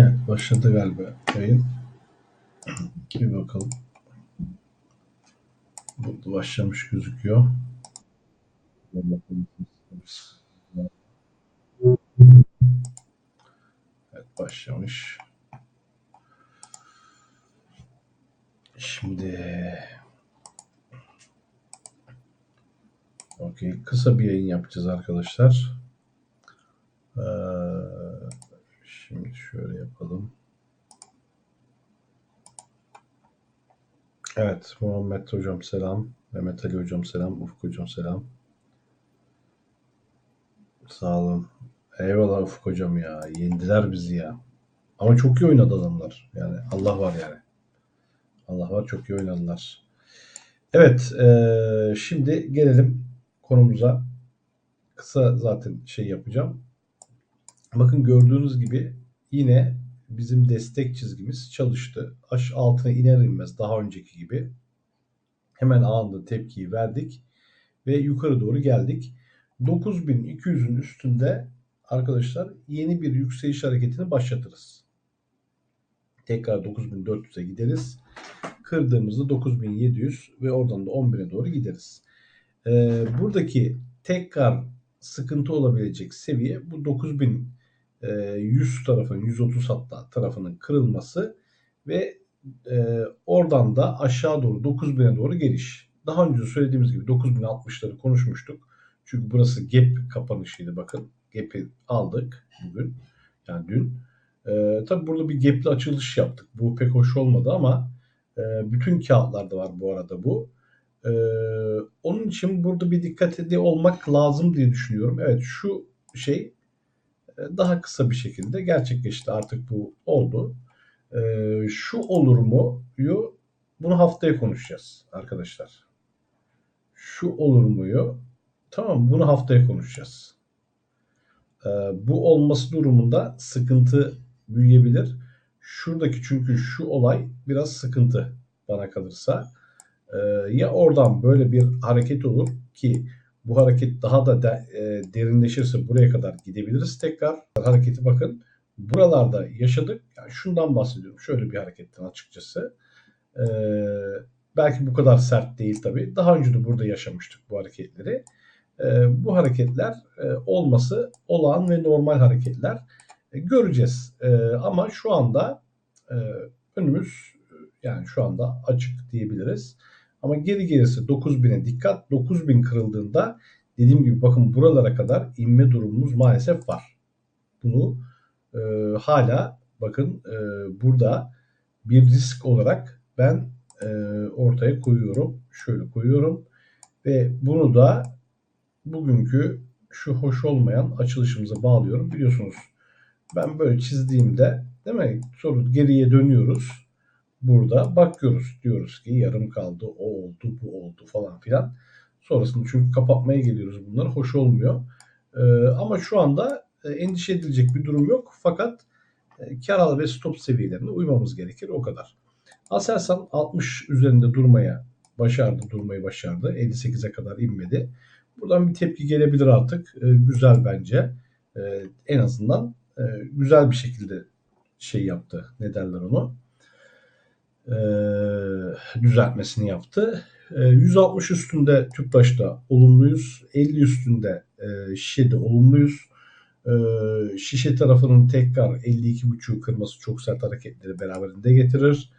Evet başladı galiba yayın. Bir bakalım. Burada başlamış gözüküyor. Evet başlamış. Şimdi Okey. Kısa bir yayın yapacağız arkadaşlar. Ee, şimdi şöyle yapalım. Evet. Muhammed Hocam selam. Mehmet Ali Hocam selam. Ufuk Hocam selam. Sağ olun. Eyvallah Ufuk Hocam ya. Yendiler bizi ya. Ama çok iyi oynadı adamlar. Yani Allah var yani. Allah var çok iyi oynadılar. Evet. ee, şimdi gelelim konumuza. Kısa zaten şey yapacağım. Bakın gördüğünüz gibi yine bizim destek çizgimiz çalıştı. Aş altına iner inmez daha önceki gibi. Hemen anında tepkiyi verdik ve yukarı doğru geldik. 9200'ün üstünde arkadaşlar yeni bir yükseliş hareketini başlatırız. Tekrar 9400'e gideriz. Kırdığımızda 9700 ve oradan da 11'e doğru gideriz. Ee, buradaki tekrar sıkıntı olabilecek seviye bu 9100 tarafının 130 hatta tarafının kırılması ve e, oradan da aşağı doğru 9000'e doğru geliş. Daha önce söylediğimiz gibi 9060'ları konuşmuştuk. Çünkü burası gap kapanışıydı bakın. Gap'i aldık bugün. Yani dün. E, tabi burada bir gap'li açılış yaptık. Bu pek hoş olmadı ama e, bütün kağıtlarda var bu arada bu. E, onun için burada bir dikkat ediyor olmak lazım diye düşünüyorum. Evet şu şey daha kısa bir şekilde gerçekleşti artık bu oldu. E, şu olur mu? Yu bunu haftaya konuşacağız arkadaşlar. Şu olur muyu? Tamam bunu haftaya konuşacağız. E, bu olması durumunda sıkıntı büyüyebilir. Şuradaki çünkü şu olay biraz sıkıntı bana kalırsa. E, ya oradan böyle bir hareket olur ki bu hareket daha da de, e, derinleşirse buraya kadar gidebiliriz tekrar. Hareketi bakın buralarda yaşadık. Yani şundan bahsediyorum. Şöyle bir hareketten açıkçası. E, belki bu kadar sert değil tabii. Daha önce de burada yaşamıştık bu hareketleri. E, bu hareketler e, olması olağan ve normal hareketler. E, göreceğiz. E, ama şu anda e, önümüz yani şu anda açık diyebiliriz. Ama geri gelirse 9000'e dikkat. 9000 kırıldığında dediğim gibi bakın buralara kadar inme durumumuz maalesef var. Bunu e, hala bakın e, burada bir risk olarak ben e, ortaya koyuyorum. Şöyle koyuyorum. Ve bunu da bugünkü şu hoş olmayan açılışımıza bağlıyorum. Biliyorsunuz ben böyle çizdiğimde değil mi? Sonra geriye dönüyoruz burada bakıyoruz. Diyoruz ki yarım kaldı, o oldu, bu oldu falan filan. Sonrasında çünkü kapatmaya geliyoruz bunları. Hoş olmuyor. Ee, ama şu anda e, endişe edilecek bir durum yok. Fakat e, kar ve stop seviyelerine uymamız gerekir. O kadar. Aselsan 60 üzerinde durmaya başardı, durmayı başardı. 58'e kadar inmedi. Buradan bir tepki gelebilir artık. E, güzel bence. E, en azından e, güzel bir şekilde şey yaptı. Ne derler onu? E, düzeltmesini yaptı. E, 160 üstünde Tüpraş'ta olumluyuz. 50 üstünde e, Şişe'de olumluyuz. E, Şişe tarafının tekrar 52.5'u kırması çok sert hareketleri beraberinde getirir.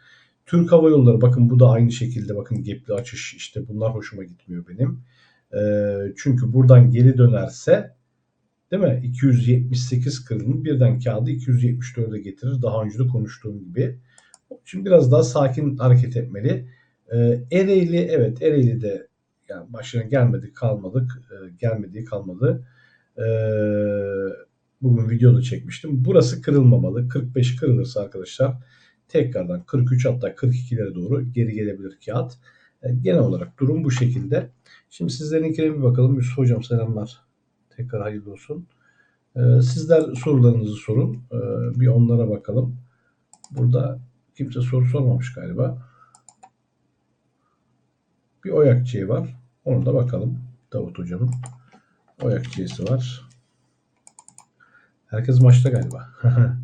Türk Hava Yolları bakın bu da aynı şekilde bakın gepli açış işte bunlar hoşuma gitmiyor benim. E, çünkü buradan geri dönerse değil mi 278 kırılımı birden kağıdı 274'e getirir. Daha önce de konuştuğum gibi. Şimdi biraz daha sakin hareket etmeli. E, Ereğli evet Ereğli'de yani başına gelmedik kalmadık. E, gelmediği kalmadı. E, bugün videoda çekmiştim. Burası kırılmamalı. 45 kırılırsa arkadaşlar tekrardan 43 hatta 42'lere doğru geri gelebilir kağıt. E, genel olarak durum bu şekilde. Şimdi sizlerinkine bir bakalım. Yusuf Hocam selamlar. Tekrar hayırlı olsun. Sizler sorularınızı sorun. Bir onlara bakalım. Burada Kimse soru sormamış galiba. Bir Oyakçı'ya var. Onu da bakalım. Davut Hocam'ın Oyakçı'sı var. Herkes maçta galiba.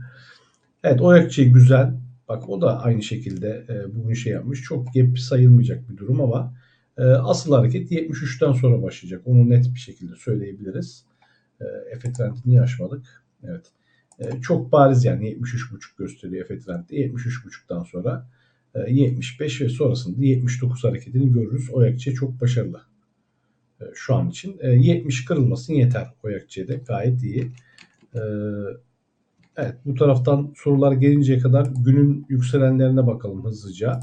Evet o akçe güzel. Bak o da aynı şekilde e, bugün şey yapmış. Çok gap sayılmayacak bir durum ama e, asıl hareket 73'ten sonra başlayacak. Onu net bir şekilde söyleyebiliriz. E, Efe Trend'i niye aşmadık? Evet. E, çok bariz yani 73.5 gösteriyor Efe Trend'de. 73.5'tan sonra e, 75 ve sonrasında 79 hareketini görürüz. O çok başarılı. E, şu an için. E, 70 kırılmasın yeter o akçede. Gayet iyi. E, Evet bu taraftan sorular gelinceye kadar günün yükselenlerine bakalım hızlıca.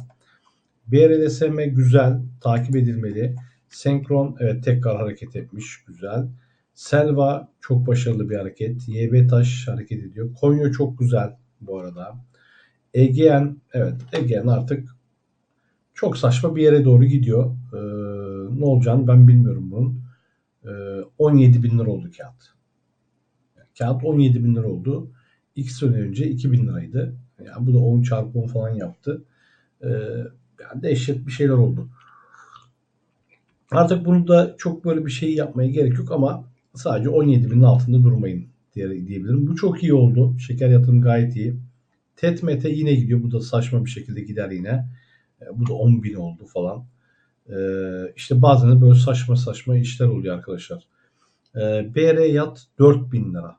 BRLSM güzel, takip edilmeli. Senkron evet tekrar hareket etmiş, güzel. Selva çok başarılı bir hareket. YB Taş hareket ediyor. Konya çok güzel bu arada. Egean evet Egean artık çok saçma bir yere doğru gidiyor. Ee, ne olacağını ben bilmiyorum bunun. Ee, 17 bin lira oldu kağıt. Kağıt 17 bin lira oldu. İki sene önce 2000 liraydı. Yani bu da 10 çarpı 10 falan yaptı. Ee, yani dehşet bir şeyler oldu. Artık bunu da çok böyle bir şey yapmaya gerek yok ama sadece 17 binin altında durmayın diye, diyebilirim. Bu çok iyi oldu. Şeker yatırım gayet iyi. Tetmete yine gidiyor. Bu da saçma bir şekilde gider yine. Ee, bu da 10 bin oldu falan. Ee, işte bazen de böyle saçma saçma işler oluyor arkadaşlar. Ee, BR yat 4000 lira.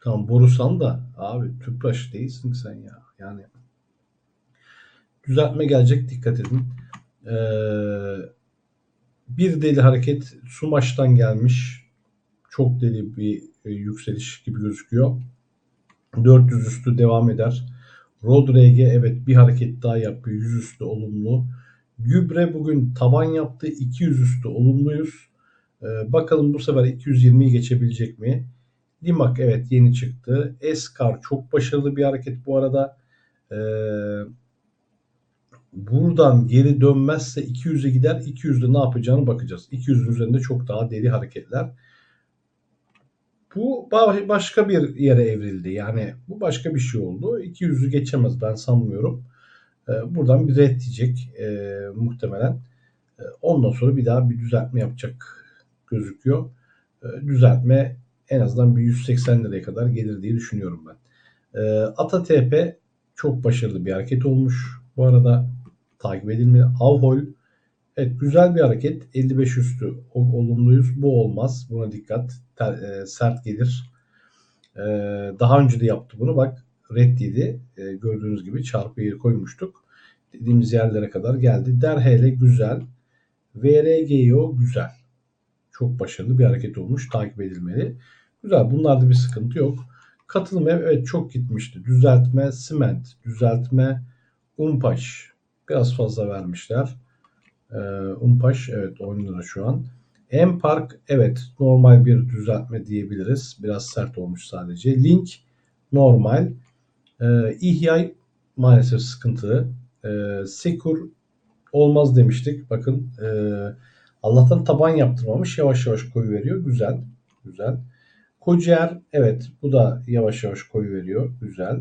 Tamam Borusan da abi tüpraş değilsin sen ya. Yani düzeltme gelecek dikkat edin. Ee, bir deli hareket Sumaş'tan gelmiş. Çok deli bir e, yükseliş gibi gözüküyor. 400 üstü devam eder. Rodrege evet bir hareket daha yapıyor. 100 üstü olumlu. Gübre bugün taban yaptı. 200 üstü olumluyuz. Ee, bakalım bu sefer 220'yi geçebilecek mi? Limak evet yeni çıktı. Eskar çok başarılı bir hareket bu arada. Ee, buradan geri dönmezse 200'e gider. 200'de ne yapacağını bakacağız. 200'ün üzerinde çok daha deli hareketler. Bu başka bir yere evrildi. Yani bu başka bir şey oldu. 200'ü geçemez ben sanmıyorum. Ee, buradan bir red diyecek e, muhtemelen. E, ondan sonra bir daha bir düzeltme yapacak gözüküyor. E, düzeltme en azından bir 180 liraya kadar gelir diye düşünüyorum ben. Ata TP çok başarılı bir hareket olmuş. Bu arada takip edilmeli. Avhol evet güzel bir hareket. 55 üstü olumluyuz. Bu olmaz. Buna dikkat. Ter, e, sert gelir. E, daha önce de yaptı bunu. Bak red yedi. E, gördüğünüz gibi çarpıyı koymuştuk. Dediğimiz yerlere kadar geldi. Derhele güzel. VRGO güzel. Çok başarılı bir hareket olmuş. Takip edilmeli. Güzel. Bunlarda bir sıkıntı yok. Katılım ev evet çok gitmişti. Düzeltme, siment, düzeltme, umpaş. Biraz fazla vermişler. Ee, umpaş evet 10 lira şu an. M Park evet normal bir düzeltme diyebiliriz. Biraz sert olmuş sadece. Link normal. Ee, İhya maalesef sıkıntı. Ee, Sekur olmaz demiştik. Bakın e, Allah'tan taban yaptırmamış. Yavaş yavaş koyu veriyor. Güzel. Güzel. Kociğer evet bu da yavaş yavaş koyu veriyor. Güzel.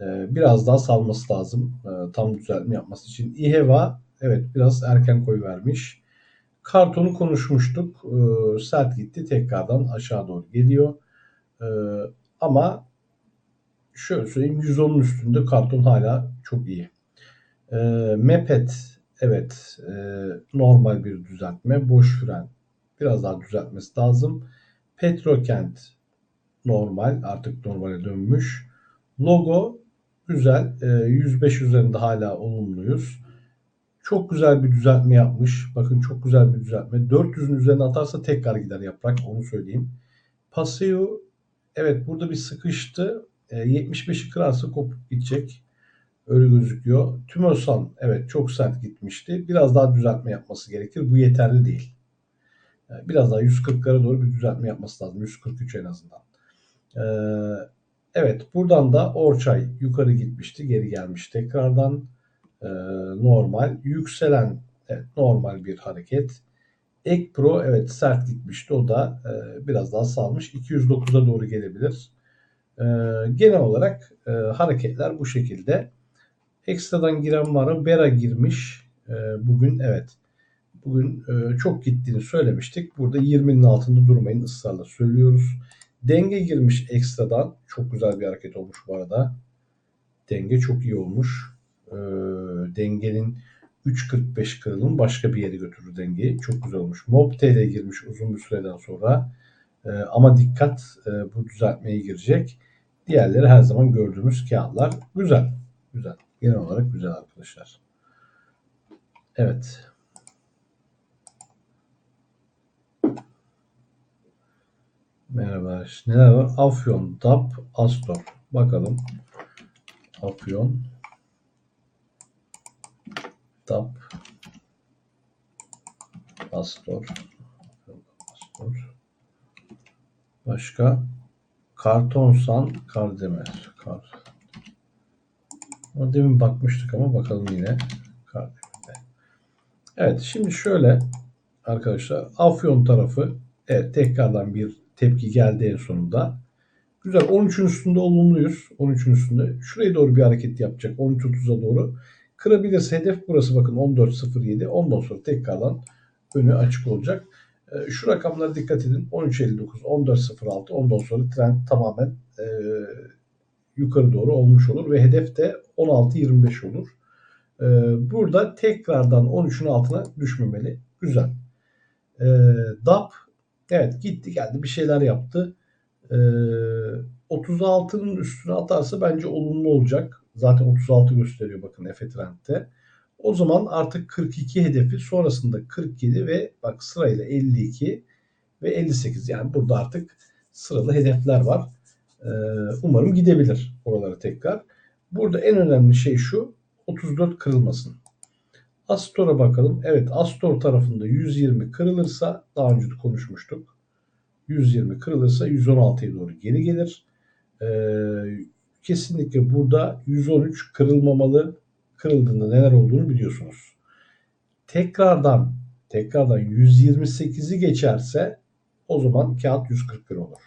Ee, biraz daha salması lazım. Ee, tam düzeltme yapması için. İHEVA evet biraz erken koyu vermiş. Kartonu konuşmuştuk. Ee, sert gitti. Tekrardan aşağı doğru geliyor. Ee, ama şöyle söyleyeyim 110'un üstünde karton hala çok iyi. Mepet evet e, normal bir düzeltme. Boş fren biraz daha düzeltmesi lazım. Petrokent normal artık normale dönmüş. Logo güzel. E, 105 üzerinde hala olumluyuz. Çok güzel bir düzeltme yapmış. Bakın çok güzel bir düzeltme. 400'ün üzerine atarsa tekrar gider yaprak onu söyleyeyim. Paseo evet burada bir sıkıştı. E, 75'i kırarsa kopup gidecek. Öyle gözüküyor. Tümosan evet çok sert gitmişti. Biraz daha düzeltme yapması gerekir. Bu yeterli değil. Yani biraz daha 140'lara doğru bir düzeltme yapması lazım. 143 en azından. Ee, evet buradan da Orçay yukarı gitmişti. Geri gelmiş tekrardan. Ee, normal. Yükselen evet, normal bir hareket. Ek Pro evet sert gitmişti. O da e, biraz daha salmış. 209'a doğru gelebilir. E, genel olarak e, hareketler bu şekilde. Ekstradan giren var mı? Bera girmiş. E, bugün evet. Bugün e, çok gittiğini söylemiştik. Burada 20'nin altında durmayın ısrarla söylüyoruz. Denge girmiş ekstradan. Çok güzel bir hareket olmuş bu arada. Denge çok iyi olmuş. Ee, dengenin 3.45 kırılım başka bir yere götürür dengeyi. Çok güzel olmuş. Mob TL girmiş uzun bir süreden sonra. Ee, ama dikkat e, bu düzeltmeye girecek. Diğerleri her zaman gördüğümüz kağıtlar. Güzel. Güzel. Genel olarak güzel arkadaşlar. Evet. Merhaba. Neler var? Afyon, DAP, Astor. Bakalım. Afyon, DAP, Astor. Astor. Başka? Kartonsan, Kardemir. Kar. Demin bakmıştık ama bakalım yine. Evet şimdi şöyle arkadaşlar Afyon tarafı evet tekrardan bir tepki geldi en sonunda. Güzel 13'ün üstünde olumluyuz. 13'ün üstünde. Şuraya doğru bir hareket yapacak. 13.30'a doğru. Kırabilirse hedef burası bakın 14.07. Ondan sonra tekrardan önü açık olacak. Ee, Şu rakamlara dikkat edin. 13.59, 14.06 ondan sonra trend tamamen e, yukarı doğru olmuş olur ve hedef de 16.25 olur. Ee, burada tekrardan 13'ün altına düşmemeli. Güzel. Ee, DAP evet gitti geldi bir şeyler yaptı. Ee, 36'nın üstüne atarsa bence olumlu olacak. Zaten 36 gösteriyor bakın Efe Trend'de. O zaman artık 42 hedefi sonrasında 47 ve bak sırayla 52 ve 58 yani burada artık sıralı hedefler var. Ee, umarım gidebilir oralara tekrar. Burada en önemli şey şu 34 kırılmasın. Astor'a bakalım. Evet Astor tarafında 120 kırılırsa daha önce konuşmuştuk. 120 kırılırsa 116'ya doğru geri gelir. Ee, kesinlikle burada 113 kırılmamalı. Kırıldığında neler olduğunu biliyorsunuz. Tekrardan tekrardan 128'i geçerse o zaman kağıt 141 olur.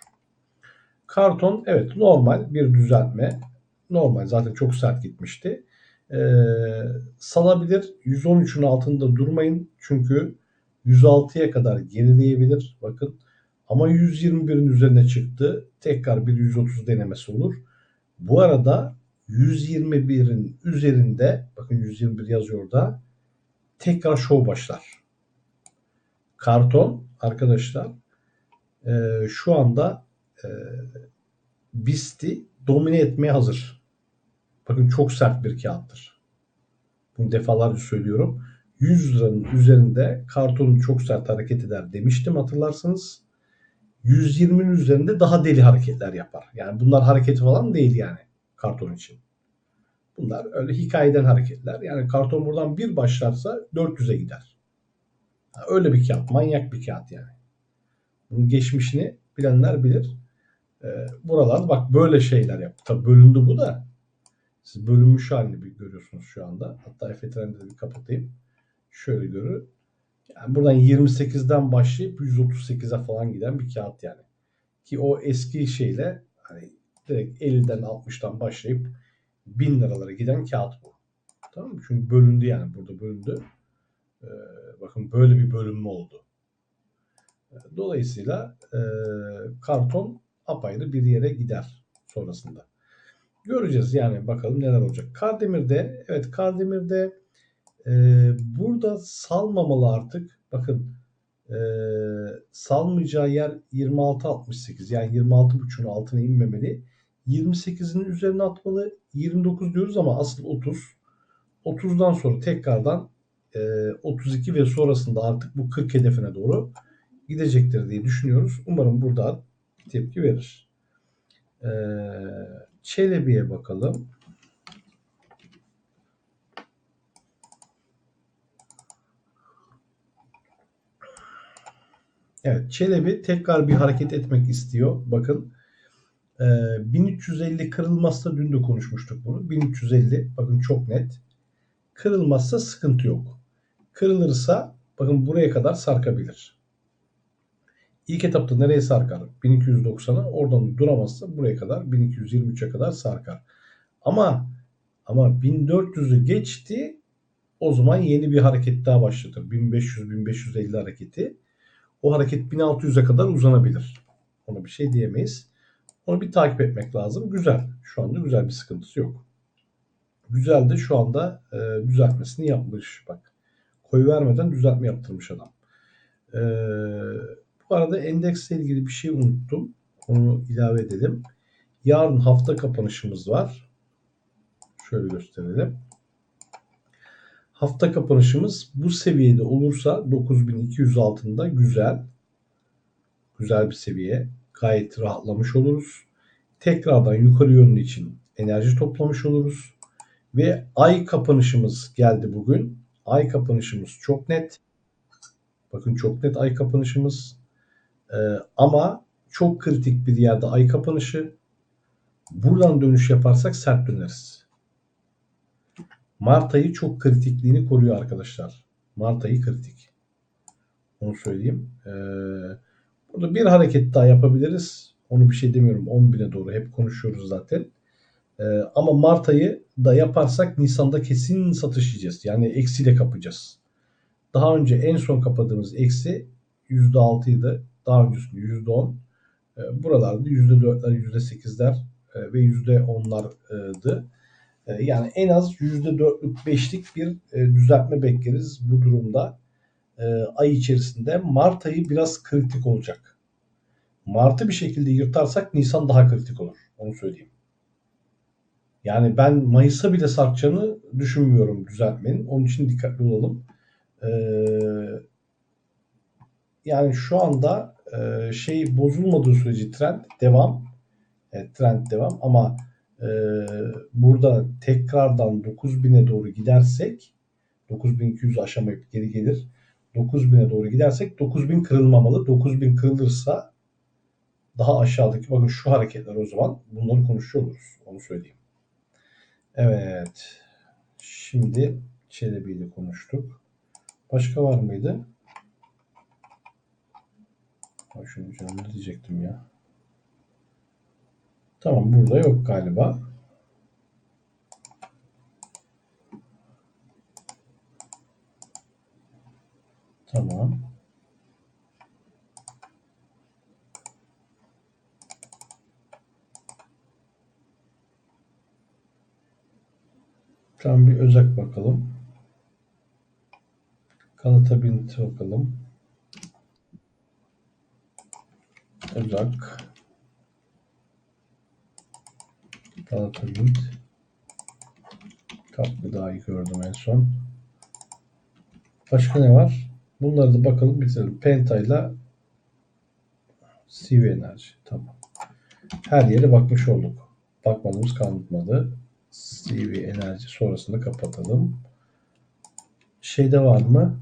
Karton evet normal bir düzeltme. Normal zaten çok sert gitmişti. Ee, salabilir. 113'ün altında durmayın. Çünkü 106'ya kadar gerileyebilir. Bakın. Ama 121'in üzerine çıktı. Tekrar bir 130 denemesi olur. Bu arada 121'in üzerinde bakın 121 yazıyor orada tekrar show başlar. Karton arkadaşlar e, şu anda e, BIST'i domine etmeye hazır. Bakın çok sert bir kağıttır. Bunu defalarca söylüyorum. 100 liranın üzerinde kartonun çok sert hareket eder demiştim hatırlarsanız. 120'nin üzerinde daha deli hareketler yapar. Yani bunlar hareketi falan değil yani karton için. Bunlar öyle hikayeden hareketler. Yani karton buradan bir başlarsa 400'e gider. Öyle bir kağıt. Manyak bir kağıt yani. Bunun geçmişini bilenler bilir. Ee, buralarda bak böyle şeyler yaptı. Tabii bölündü bu da. Siz bölünmüş halini bir görüyorsunuz şu anda. Hatta Efe Trend'i bir kapatayım. Şöyle görün. Yani buradan 28'den başlayıp 138'e falan giden bir kağıt yani. Ki o eski şeyle hani direkt 50'den 60'tan başlayıp 1000 liralara giden kağıt bu. Tamam mı? Çünkü bölündü yani burada bölündü. Ee, bakın böyle bir bölünme oldu. Dolayısıyla e, karton apayrı bir yere gider sonrasında. Göreceğiz yani bakalım neler olacak. Kardemir'de evet Kardemir'de e, burada salmamalı artık. Bakın e, salmayacağı yer 26.68 yani 26.5'un altına inmemeli. 28'in üzerine atmalı. 29 diyoruz ama asıl 30. 30'dan sonra tekrardan e, 32 ve sonrasında artık bu 40 hedefine doğru gidecektir diye düşünüyoruz. Umarım burada tepki verir. E, Çelebi'ye bakalım. Evet Çelebi tekrar bir hareket etmek istiyor. Bakın e, 1350 kırılmazsa dün de konuşmuştuk bunu. 1350 bakın çok net. Kırılmazsa sıkıntı yok. Kırılırsa bakın buraya kadar sarkabilir. İlk etapta nereye sarkar? 1290'a oradan duramazsa buraya kadar 1223'e kadar sarkar. Ama ama 1400'ü geçti o zaman yeni bir hareket daha başlatır. 1500-1550 hareketi. O hareket 1600'e kadar uzanabilir. Ona bir şey diyemeyiz. Onu bir takip etmek lazım. Güzel. Şu anda güzel bir sıkıntısı yok. Güzel de şu anda e, düzeltmesini yapmış. Bak koyu vermeden düzeltme yaptırmış adam. E, bu arada endeksle ilgili bir şey unuttum. Onu ilave edelim. Yarın hafta kapanışımız var. Şöyle gösterelim. Hafta kapanışımız bu seviyede olursa 9200 altında güzel. Güzel bir seviye. Gayet rahatlamış oluruz. Tekrardan yukarı yönlü için enerji toplamış oluruz. Ve ay kapanışımız geldi bugün. Ay kapanışımız çok net. Bakın çok net ay kapanışımız. Ee, ama çok kritik bir yerde ay kapanışı. Buradan dönüş yaparsak sert döneriz. Mart ayı çok kritikliğini koruyor arkadaşlar. Mart ayı kritik. Onu söyleyeyim. Ee, burada bir hareket daha yapabiliriz. Onu bir şey demiyorum. 10 bine doğru hep konuşuyoruz zaten. Ee, ama Mart ayı da yaparsak Nisan'da kesin satış yiyeceğiz. Yani eksiyle kapacağız. Daha önce en son kapadığımız eksi %6 idi. Daha öncesinde %10. Ee, buralarda %4'ler, %8'ler e, ve %10'lardı. E, yani en az %4'lük 5'lik bir e, düzeltme bekleriz bu durumda. E, ay içerisinde Mart ayı biraz kritik olacak. Mart'ı bir şekilde yırtarsak Nisan daha kritik olur. Onu söyleyeyim. Yani ben Mayıs'a bile sarkacağını düşünmüyorum düzeltmenin. Onun için dikkatli olalım. Yani şu anda şey bozulmadığı sürece trend devam. Evet, trend devam ama e, burada tekrardan 9000'e doğru gidersek 9200 aşamayıp geri gelir. 9000'e doğru gidersek 9000 kırılmamalı. 9000 kırılırsa daha aşağıdaki bakın şu hareketler o zaman bunları konuşuyor oluruz. Onu söyleyeyim. Evet. Şimdi Çelebi ile konuştuk. Başka var mıydı? Şunu canlı diyecektim ya. Tamam burada yok galiba. Tamam. Tamam bir özek bakalım. Kanıta binti bakalım. Özak. Galatasaray Kaplı daha iyi gördüm en son. Başka ne var? Bunları da bakalım bitirelim. Penta ile CV enerji. Tamam. Her yere bakmış olduk. Bakmadığımız kalmadı. CV enerji sonrasında kapatalım. Şeyde var mı?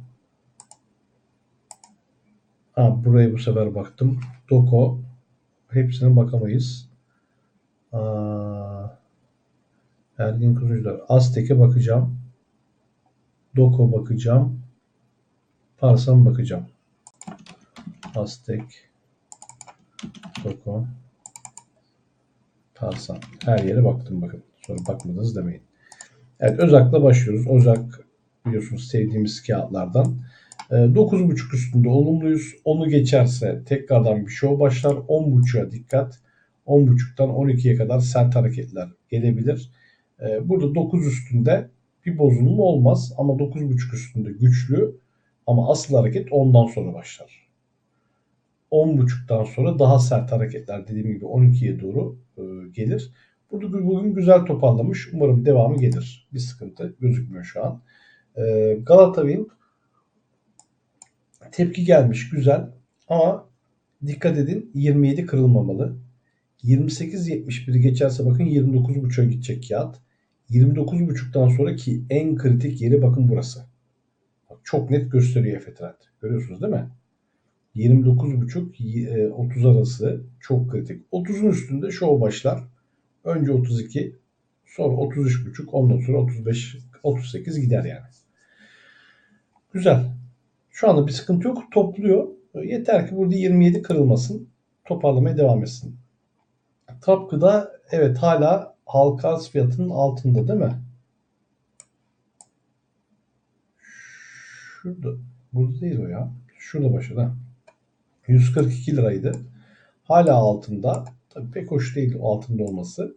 Ha, buraya bu sefer baktım. Doko. Hepsine bakamayız. Aa, Ergin kurucular. Aztek'e bakacağım. Doko bakacağım. Parsan bakacağım. Aztek. Doko. Parsan. Her yere baktım bakın. Sonra bakmadınız demeyin. Evet Özak'la başlıyoruz. Özak biliyorsunuz sevdiğimiz kağıtlardan. 9.5 ee, üstünde olumluyuz. Onu geçerse tekrardan bir show başlar. 10.5'a dikkat. 10.5'tan 12'ye kadar sert hareketler gelebilir. Ee, burada 9 üstünde bir bozulma olmaz ama 9.5 üstünde güçlü ama asıl hareket ondan sonra başlar. 10.5'tan sonra daha sert hareketler dediğim gibi 12'ye doğru e, gelir. Burada bugün güzel toparlamış. Umarım devamı gelir. Bir sıkıntı gözükmüyor şu an. E, Galata Wind tepki gelmiş güzel ama dikkat edin 27 kırılmamalı. 28.71'i geçerse bakın 29.5'a gidecek kağıt. 29.5'tan sonraki en kritik yeri bakın burası. Çok net gösteriyor Efe. Görüyorsunuz değil mi? 29.5 30 e, arası çok kritik. 30'un üstünde show başlar. Önce 32 sonra 33.5 ondan sonra 35 38 gider yani. Güzel. Şu anda bir sıkıntı yok. Topluyor. Yeter ki burada 27 kırılmasın. Toparlamaya devam etsin. Tapkı'da evet hala halka fiyatının altında değil mi? Şurada. Burada değil o ya. Şurada başladı. 142 liraydı. Hala altında. Tabii pek hoş değil altında olması.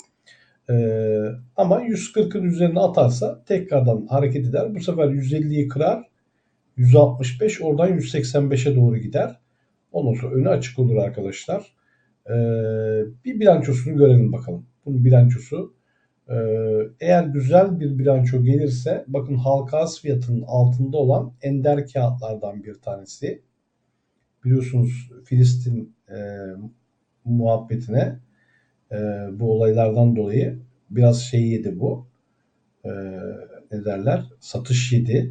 Ee, ama 140'ın üzerine atarsa tekrardan hareket eder. Bu sefer 150'yi kırar. 165 oradan 185'e doğru gider. Ondan sonra önü açık olur arkadaşlar. Ee, bir bilançosunu görelim bakalım. Bunun bilançosu ee, eğer güzel bir bilanço gelirse bakın halka arz fiyatının altında olan ender kağıtlardan bir tanesi. Biliyorsunuz Filistin e, muhabbetine e, bu olaylardan dolayı biraz şey yedi bu. E, ne derler? Satış yedi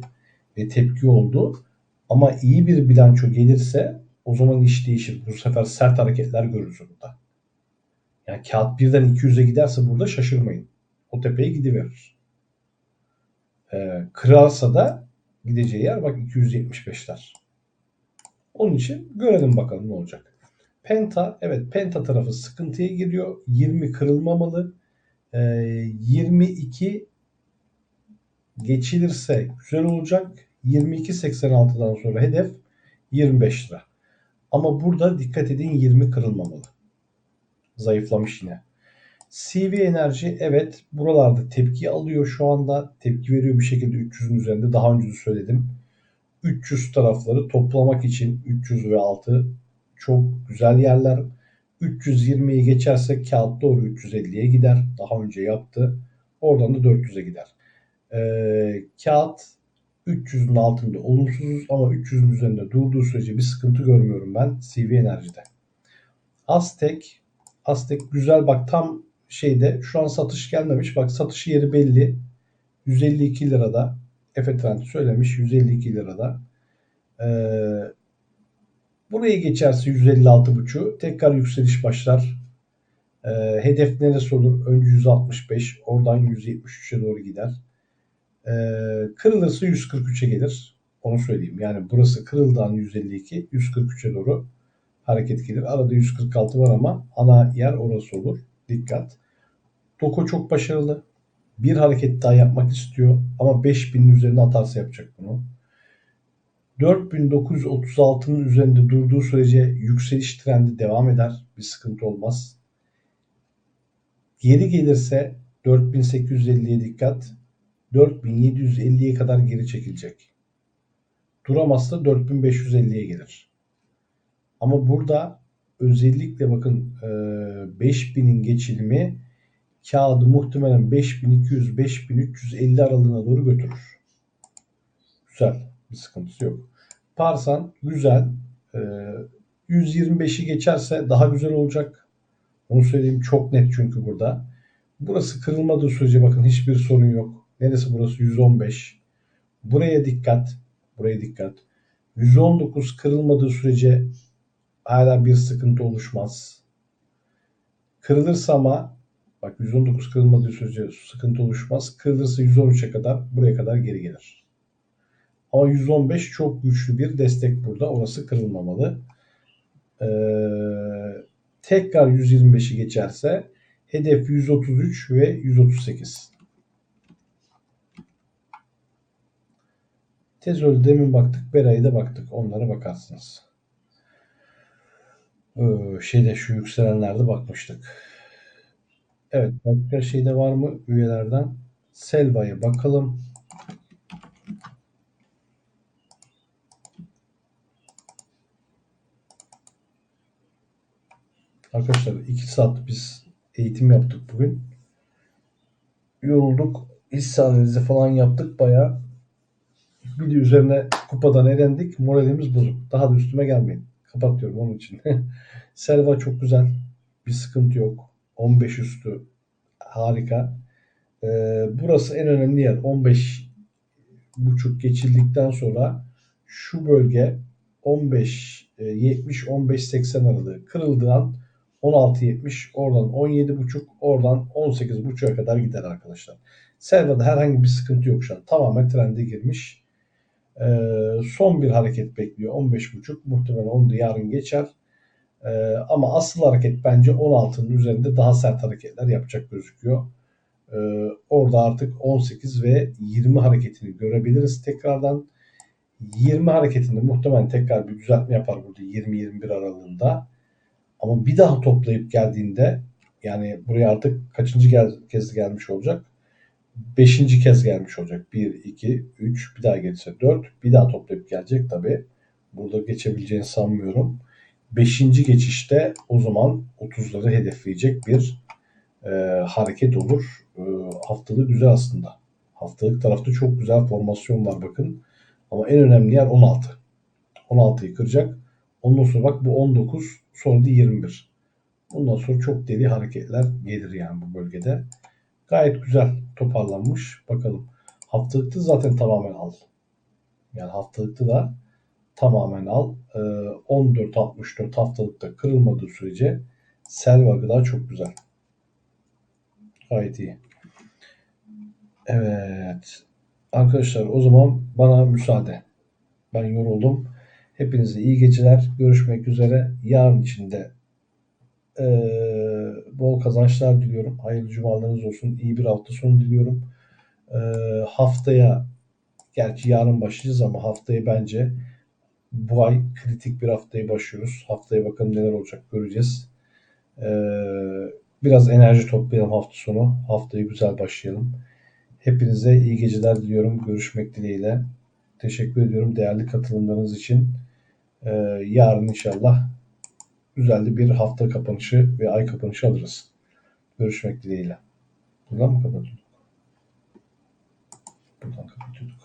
tepki oldu. Ama iyi bir bilanço gelirse o zaman iş değişir. Bu sefer sert hareketler görürüz burada. Yani kağıt birden 200'e giderse burada şaşırmayın. O tepeye gidiverir. Ee, kırarsa da gideceği yer bak 275'ler. Onun için görelim bakalım ne olacak. Penta evet Penta tarafı sıkıntıya giriyor. 20 kırılmamalı. Ee, 22 geçilirse güzel olacak. 22.86'dan sonra hedef 25 lira. Ama burada dikkat edin 20 kırılmamalı. Zayıflamış yine. CV Enerji evet buralarda tepki alıyor şu anda. Tepki veriyor bir şekilde 300'ün üzerinde. Daha önce de söyledim. 300 tarafları toplamak için 300 ve 6 çok güzel yerler. 320'yi geçerse kağıt doğru 350'ye gider. Daha önce yaptı. Oradan da 400'e gider. Ee, kağıt 300'ün altında olumsuzuz ama 300'ün üzerinde durduğu sürece bir sıkıntı görmüyorum ben CV Enerji'de. Aztek Aztek güzel bak tam şeyde şu an satış gelmemiş. Bak satış yeri belli. 152 lirada. Efe Trend söylemiş 152 lirada. Ee, buraya geçerse 156.5 tekrar yükseliş başlar. Ee, hedef neresi olur? Önce 165 oradan 173'e doğru gider. Ee, kırılırsa 143'e gelir. Onu söyleyeyim. Yani burası kırıldan 152 143'e doğru hareket gelir. Arada 146 var ama ana yer orası olur. Dikkat. Doko çok başarılı. Bir hareket daha yapmak istiyor ama 5000'in üzerine atarsa yapacak bunu. 4936'nın üzerinde durduğu sürece yükseliş trendi devam eder. Bir sıkıntı olmaz. Geri gelirse 4850'ye dikkat. 4750'ye kadar geri çekilecek. Duramazsa 4550'ye gelir. Ama burada özellikle bakın 5000'in geçilimi kağıdı muhtemelen 5200-5350 aralığına doğru götürür. Güzel. Bir sıkıntısı yok. Parsan güzel. 125'i geçerse daha güzel olacak. Onu söyleyeyim çok net çünkü burada. Burası kırılmadığı sürece bakın hiçbir sorun yok. Neresi burası? 115. Buraya dikkat. Buraya dikkat. 119 kırılmadığı sürece hala bir sıkıntı oluşmaz. Kırılırsa ama bak 119 kırılmadığı sürece sıkıntı oluşmaz. Kırılırsa 113'e kadar buraya kadar geri gelir. Ama 115 çok güçlü bir destek burada. Orası kırılmamalı. Ee, tekrar 125'i geçerse hedef 133 ve 138. Tezöl'de demin baktık. Bera'ya da baktık. Onlara bakarsınız. Ee, şeyde şu yükselenlerde bakmıştık. Evet başka şeyde var mı üyelerden? Selva'ya bakalım. Arkadaşlar 2 saat biz eğitim yaptık bugün. Yorulduk. Hisse analizi falan yaptık bayağı. Bir de üzerine kupadan elendik. Moralimiz bozuk. Daha da üstüme gelmeyin. Kapatıyorum onun için. Selva çok güzel. Bir sıkıntı yok. 15 üstü harika. Ee, burası en önemli yer. 15 buçuk geçildikten sonra şu bölge 15 70 15 80 aralığı kırıldığı an 16 70 oradan 17 buçuk oradan 18 buçuğa kadar gider arkadaşlar. Selva'da herhangi bir sıkıntı yok şu an. Tamamen trende girmiş. Ee, son bir hareket bekliyor. 15 buçuk muhtemelen onu da yarın geçer. Ee, ama asıl hareket bence 16'nın üzerinde daha sert hareketler yapacak gözüküyor. Ee, orada artık 18 ve 20 hareketini görebiliriz tekrardan. 20 hareketinde muhtemelen tekrar bir düzeltme yapar burada 20-21 aralığında. Ama bir daha toplayıp geldiğinde yani buraya artık kaçıncı kez gelmiş olacak? Beşinci kez gelmiş olacak. 1, 2, 3 bir daha gelirse 4 bir daha toplayıp gelecek tabi. Burada geçebileceğini sanmıyorum. Beşinci geçişte o zaman 30'ları hedefleyecek bir e, hareket olur. E, haftalık güzel aslında. Haftalık tarafta çok güzel formasyon var bakın. Ama en önemli yer 16. 16'yı kıracak. Ondan sonra bak bu 19 sonra da 21. Bundan sonra çok deli hareketler gelir yani bu bölgede. Gayet güzel toparlanmış. Bakalım. Haftalıkta zaten tamamen al. Yani haftalıkta da tamamen al. Ee, 14.64 haftalıkta kırılmadığı sürece Selva gıda çok güzel. Gayet iyi. Evet. Arkadaşlar o zaman bana müsaade. Ben yoruldum. Hepinize iyi geceler. Görüşmek üzere. Yarın içinde e, bol kazançlar diliyorum. Hayırlı cumalarınız olsun. İyi bir hafta sonu diliyorum. E, haftaya gerçi yarın başlayacağız ama haftaya bence bu ay kritik bir haftaya başlıyoruz. Haftaya bakalım neler olacak göreceğiz. E, biraz enerji toplayalım hafta sonu. Haftayı güzel başlayalım. Hepinize iyi geceler diliyorum. Görüşmek dileğiyle. Teşekkür ediyorum değerli katılımlarınız için. Ee, yarın inşallah güzel bir hafta kapanışı ve ay kapanışı alırız. Görüşmek dileğiyle. Buradan mı kapatıyorduk? Buradan kapatıyorduk.